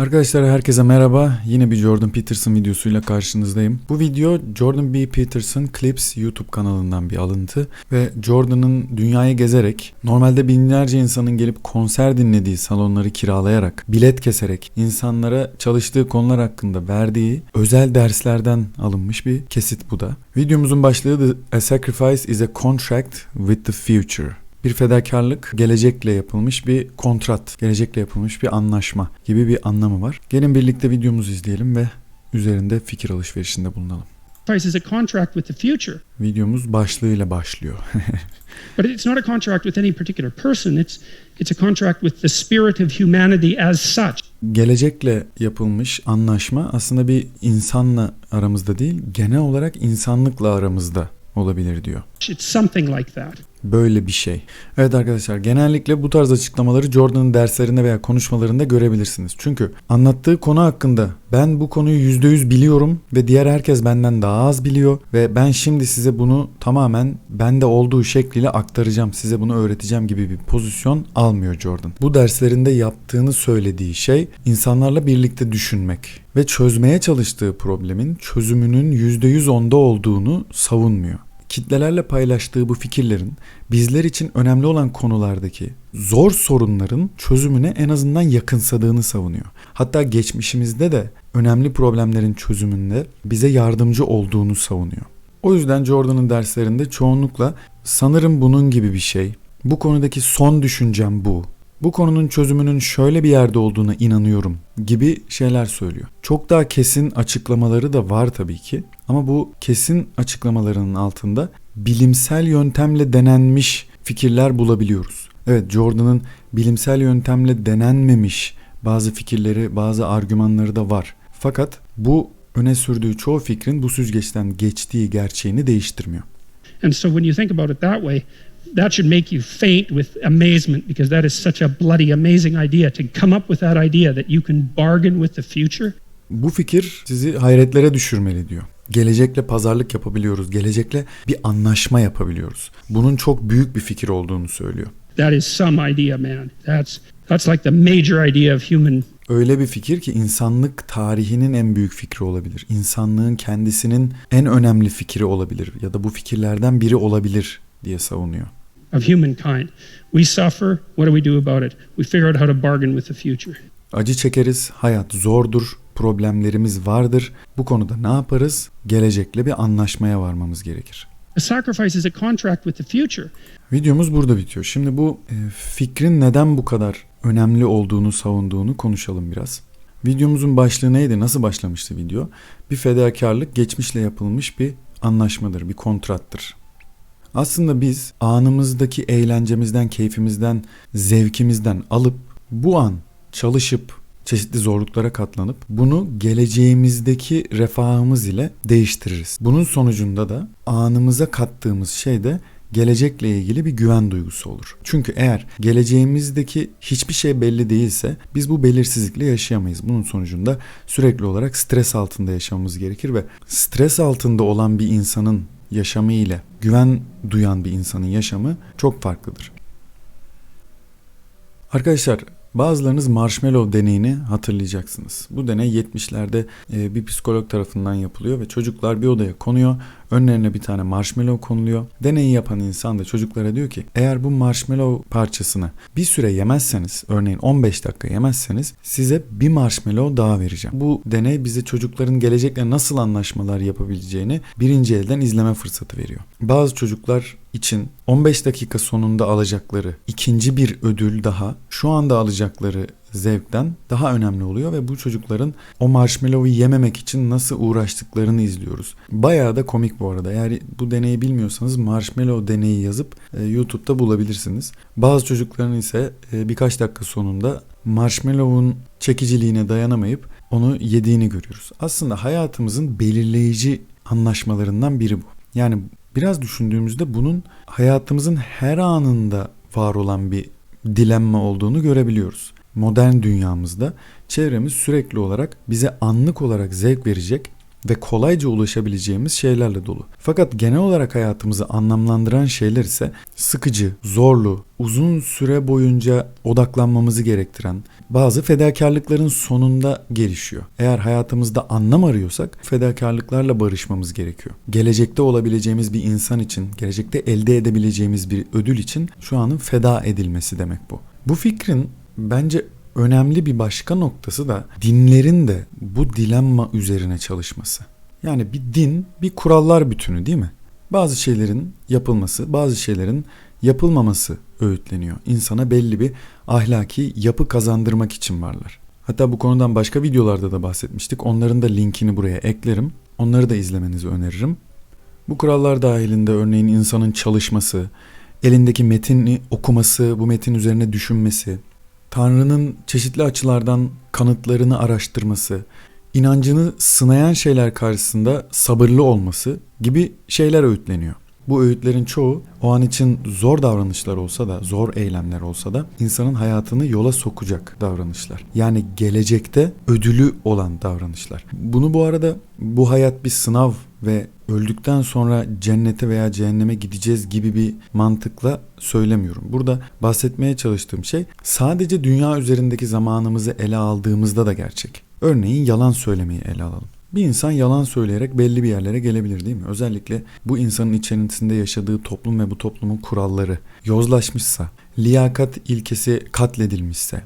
Arkadaşlar herkese merhaba. Yine bir Jordan Peterson videosuyla karşınızdayım. Bu video Jordan B. Peterson Clips YouTube kanalından bir alıntı ve Jordan'ın dünyayı gezerek normalde binlerce insanın gelip konser dinlediği salonları kiralayarak, bilet keserek insanlara çalıştığı konular hakkında verdiği özel derslerden alınmış bir kesit bu da. Videomuzun başlığı The A Sacrifice is a Contract with the Future bir fedakarlık, gelecekle yapılmış bir kontrat, gelecekle yapılmış bir anlaşma gibi bir anlamı var. Gelin birlikte videomuzu izleyelim ve üzerinde fikir alışverişinde bulunalım. Sacrifice is a contract with the future. Videomuz başlığıyla başlıyor. But it's not a contract with any particular person. It's it's a contract with the spirit of humanity as such. Gelecekle yapılmış anlaşma aslında bir insanla aramızda değil, genel olarak insanlıkla aramızda olabilir diyor. It's something like that. Böyle bir şey. Evet arkadaşlar genellikle bu tarz açıklamaları Jordan'ın derslerinde veya konuşmalarında görebilirsiniz. Çünkü anlattığı konu hakkında ben bu konuyu %100 biliyorum ve diğer herkes benden daha az biliyor ve ben şimdi size bunu tamamen bende olduğu şekliyle aktaracağım, size bunu öğreteceğim gibi bir pozisyon almıyor Jordan. Bu derslerinde yaptığını söylediği şey insanlarla birlikte düşünmek ve çözmeye çalıştığı problemin çözümünün %100 onda olduğunu savunmuyor kitlelerle paylaştığı bu fikirlerin bizler için önemli olan konulardaki zor sorunların çözümüne en azından yakınsadığını savunuyor. Hatta geçmişimizde de önemli problemlerin çözümünde bize yardımcı olduğunu savunuyor. O yüzden Jordan'ın derslerinde çoğunlukla sanırım bunun gibi bir şey, bu konudaki son düşüncem bu, bu konunun çözümünün şöyle bir yerde olduğuna inanıyorum gibi şeyler söylüyor. Çok daha kesin açıklamaları da var tabii ki ama bu kesin açıklamalarının altında bilimsel yöntemle denenmiş fikirler bulabiliyoruz. Evet Jordan'ın bilimsel yöntemle denenmemiş bazı fikirleri, bazı argümanları da var. Fakat bu öne sürdüğü çoğu fikrin bu süzgeçten geçtiği gerçeğini değiştirmiyor. And so when you think about it that way, that should make you faint with amazement because that is such a bloody amazing idea to come up with that idea that you can bargain with the future. Bu fikir sizi hayretlere düşürmeli diyor. Gelecekle pazarlık yapabiliyoruz. Gelecekle bir anlaşma yapabiliyoruz. Bunun çok büyük bir fikir olduğunu söylüyor. That is some idea, man. That's that's like the major idea of human Öyle bir fikir ki insanlık tarihinin en büyük fikri olabilir. İnsanlığın kendisinin en önemli fikri olabilir ya da bu fikirlerden biri olabilir diye savunuyor. of humankind. We suffer. What do we do about it? We figure out how to bargain with the future. Acı çekeriz, hayat zordur, problemlerimiz vardır. Bu konuda ne yaparız? Gelecekle bir anlaşmaya varmamız gerekir. A sacrifice is a contract with the future. Videomuz burada bitiyor. Şimdi bu e, fikrin neden bu kadar önemli olduğunu savunduğunu konuşalım biraz. Videomuzun başlığı neydi? Nasıl başlamıştı video? Bir fedakarlık geçmişle yapılmış bir anlaşmadır, bir kontrattır. Aslında biz anımızdaki eğlencemizden, keyfimizden, zevkimizden alıp bu an çalışıp çeşitli zorluklara katlanıp bunu geleceğimizdeki refahımız ile değiştiririz. Bunun sonucunda da anımıza kattığımız şey de gelecekle ilgili bir güven duygusu olur. Çünkü eğer geleceğimizdeki hiçbir şey belli değilse biz bu belirsizlikle yaşayamayız. Bunun sonucunda sürekli olarak stres altında yaşamamız gerekir ve stres altında olan bir insanın yaşamı ile güven duyan bir insanın yaşamı çok farklıdır. Arkadaşlar Bazılarınız marshmallow deneyini hatırlayacaksınız. Bu deney 70'lerde e, bir psikolog tarafından yapılıyor ve çocuklar bir odaya konuyor. Önlerine bir tane marshmallow konuluyor. Deneyi yapan insan da çocuklara diyor ki eğer bu marshmallow parçasını bir süre yemezseniz örneğin 15 dakika yemezseniz size bir marshmallow daha vereceğim. Bu deney bize çocukların gelecekle nasıl anlaşmalar yapabileceğini birinci elden izleme fırsatı veriyor. Bazı çocuklar için 15 dakika sonunda alacakları ikinci bir ödül daha şu anda alacakları zevkten daha önemli oluyor ve bu çocukların o marshmallow'u yememek için nasıl uğraştıklarını izliyoruz. Bayağı da komik bu arada. Eğer bu deneyi bilmiyorsanız marshmallow deneyi yazıp e, YouTube'da bulabilirsiniz. Bazı çocukların ise e, birkaç dakika sonunda marshmallow'un çekiciliğine dayanamayıp onu yediğini görüyoruz. Aslında hayatımızın belirleyici anlaşmalarından biri bu. Yani biraz düşündüğümüzde bunun hayatımızın her anında var olan bir dilemma olduğunu görebiliyoruz modern dünyamızda çevremiz sürekli olarak bize anlık olarak zevk verecek ve kolayca ulaşabileceğimiz şeylerle dolu. Fakat genel olarak hayatımızı anlamlandıran şeyler ise sıkıcı, zorlu, uzun süre boyunca odaklanmamızı gerektiren bazı fedakarlıkların sonunda gelişiyor. Eğer hayatımızda anlam arıyorsak fedakarlıklarla barışmamız gerekiyor. Gelecekte olabileceğimiz bir insan için, gelecekte elde edebileceğimiz bir ödül için şu anın feda edilmesi demek bu. Bu fikrin bence önemli bir başka noktası da dinlerin de bu dilemma üzerine çalışması. Yani bir din bir kurallar bütünü değil mi? Bazı şeylerin yapılması, bazı şeylerin yapılmaması öğütleniyor. İnsana belli bir ahlaki yapı kazandırmak için varlar. Hatta bu konudan başka videolarda da bahsetmiştik. Onların da linkini buraya eklerim. Onları da izlemenizi öneririm. Bu kurallar dahilinde örneğin insanın çalışması, elindeki metini okuması, bu metin üzerine düşünmesi, Tanrı'nın çeşitli açılardan kanıtlarını araştırması, inancını sınayan şeyler karşısında sabırlı olması gibi şeyler öğütleniyor. Bu öğütlerin çoğu o an için zor davranışlar olsa da, zor eylemler olsa da insanın hayatını yola sokacak davranışlar. Yani gelecekte ödülü olan davranışlar. Bunu bu arada bu hayat bir sınav ve öldükten sonra cennete veya cehenneme gideceğiz gibi bir mantıkla söylemiyorum. Burada bahsetmeye çalıştığım şey sadece dünya üzerindeki zamanımızı ele aldığımızda da gerçek. Örneğin yalan söylemeyi ele alalım. Bir insan yalan söyleyerek belli bir yerlere gelebilir değil mi? Özellikle bu insanın içerisinde yaşadığı toplum ve bu toplumun kuralları yozlaşmışsa, liyakat ilkesi katledilmişse,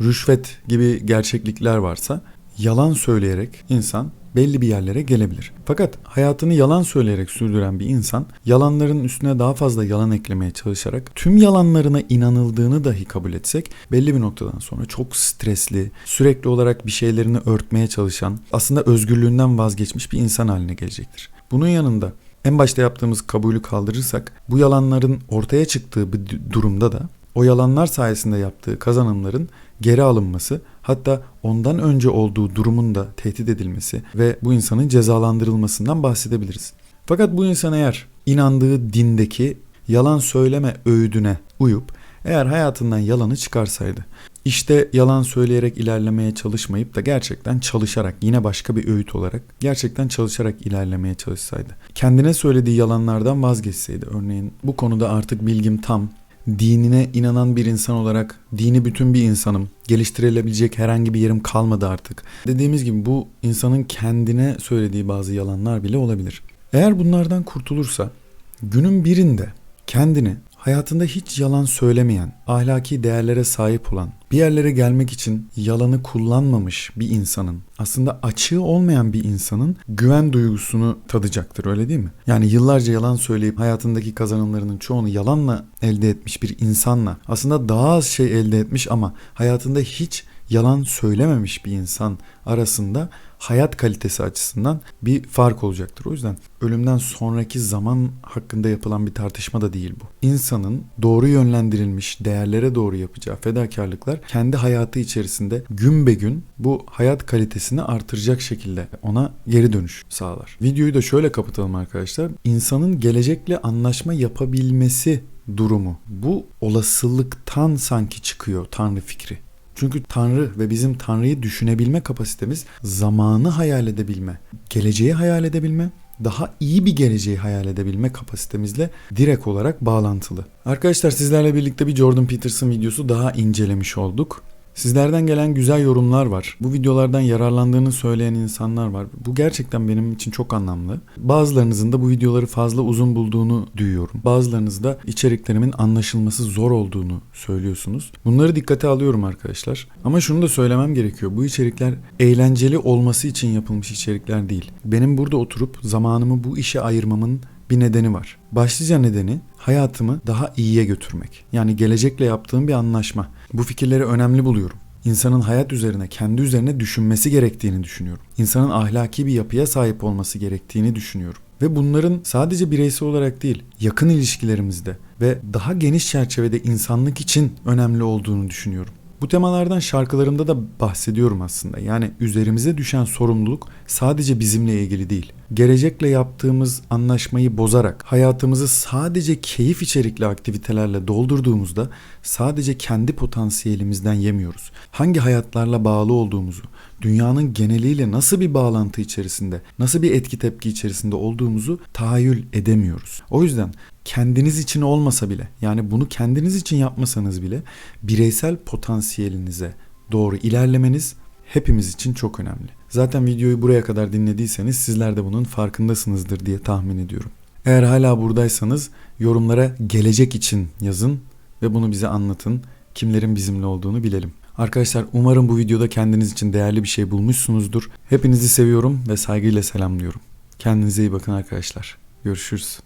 rüşvet gibi gerçeklikler varsa yalan söyleyerek insan belli bir yerlere gelebilir. Fakat hayatını yalan söyleyerek sürdüren bir insan yalanların üstüne daha fazla yalan eklemeye çalışarak tüm yalanlarına inanıldığını dahi kabul etsek belli bir noktadan sonra çok stresli, sürekli olarak bir şeylerini örtmeye çalışan, aslında özgürlüğünden vazgeçmiş bir insan haline gelecektir. Bunun yanında en başta yaptığımız kabulü kaldırırsak bu yalanların ortaya çıktığı bir durumda da o yalanlar sayesinde yaptığı kazanımların geri alınması hatta ondan önce olduğu durumun da tehdit edilmesi ve bu insanın cezalandırılmasından bahsedebiliriz. Fakat bu insan eğer inandığı dindeki yalan söyleme öğüdüne uyup eğer hayatından yalanı çıkarsaydı işte yalan söyleyerek ilerlemeye çalışmayıp da gerçekten çalışarak yine başka bir öğüt olarak gerçekten çalışarak ilerlemeye çalışsaydı. Kendine söylediği yalanlardan vazgeçseydi örneğin bu konuda artık bilgim tam dinine inanan bir insan olarak dini bütün bir insanım. Geliştirilebilecek herhangi bir yerim kalmadı artık. Dediğimiz gibi bu insanın kendine söylediği bazı yalanlar bile olabilir. Eğer bunlardan kurtulursa günün birinde kendini hayatında hiç yalan söylemeyen, ahlaki değerlere sahip olan, bir yerlere gelmek için yalanı kullanmamış bir insanın, aslında açığı olmayan bir insanın güven duygusunu tadacaktır öyle değil mi? Yani yıllarca yalan söyleyip hayatındaki kazanımlarının çoğunu yalanla elde etmiş bir insanla aslında daha az şey elde etmiş ama hayatında hiç yalan söylememiş bir insan arasında hayat kalitesi açısından bir fark olacaktır. O yüzden ölümden sonraki zaman hakkında yapılan bir tartışma da değil bu. İnsanın doğru yönlendirilmiş değerlere doğru yapacağı fedakarlıklar kendi hayatı içerisinde gün be gün bu hayat kalitesini artıracak şekilde ona geri dönüş sağlar. Videoyu da şöyle kapatalım arkadaşlar. İnsanın gelecekle anlaşma yapabilmesi durumu bu olasılıktan sanki çıkıyor Tanrı fikri. Çünkü Tanrı ve bizim Tanrı'yı düşünebilme kapasitemiz zamanı hayal edebilme, geleceği hayal edebilme, daha iyi bir geleceği hayal edebilme kapasitemizle direkt olarak bağlantılı. Arkadaşlar sizlerle birlikte bir Jordan Peterson videosu daha incelemiş olduk. Sizlerden gelen güzel yorumlar var. Bu videolardan yararlandığını söyleyen insanlar var. Bu gerçekten benim için çok anlamlı. Bazılarınızın da bu videoları fazla uzun bulduğunu duyuyorum. Bazılarınız da içeriklerimin anlaşılması zor olduğunu söylüyorsunuz. Bunları dikkate alıyorum arkadaşlar. Ama şunu da söylemem gerekiyor. Bu içerikler eğlenceli olması için yapılmış içerikler değil. Benim burada oturup zamanımı bu işe ayırmamın bir nedeni var. Başlıca nedeni hayatımı daha iyiye götürmek. Yani gelecekle yaptığım bir anlaşma. Bu fikirleri önemli buluyorum. İnsanın hayat üzerine, kendi üzerine düşünmesi gerektiğini düşünüyorum. İnsanın ahlaki bir yapıya sahip olması gerektiğini düşünüyorum. Ve bunların sadece bireysel olarak değil, yakın ilişkilerimizde ve daha geniş çerçevede insanlık için önemli olduğunu düşünüyorum. Bu temalardan şarkılarımda da bahsediyorum aslında. Yani üzerimize düşen sorumluluk sadece bizimle ilgili değil. Gelecekle yaptığımız anlaşmayı bozarak hayatımızı sadece keyif içerikli aktivitelerle doldurduğumuzda sadece kendi potansiyelimizden yemiyoruz. Hangi hayatlarla bağlı olduğumuzu, dünyanın geneliyle nasıl bir bağlantı içerisinde, nasıl bir etki tepki içerisinde olduğumuzu tahayyül edemiyoruz. O yüzden kendiniz için olmasa bile yani bunu kendiniz için yapmasanız bile bireysel potansiyelinize doğru ilerlemeniz hepimiz için çok önemli. Zaten videoyu buraya kadar dinlediyseniz sizler de bunun farkındasınızdır diye tahmin ediyorum. Eğer hala buradaysanız yorumlara gelecek için yazın ve bunu bize anlatın. Kimlerin bizimle olduğunu bilelim. Arkadaşlar umarım bu videoda kendiniz için değerli bir şey bulmuşsunuzdur. Hepinizi seviyorum ve saygıyla selamlıyorum. Kendinize iyi bakın arkadaşlar. Görüşürüz.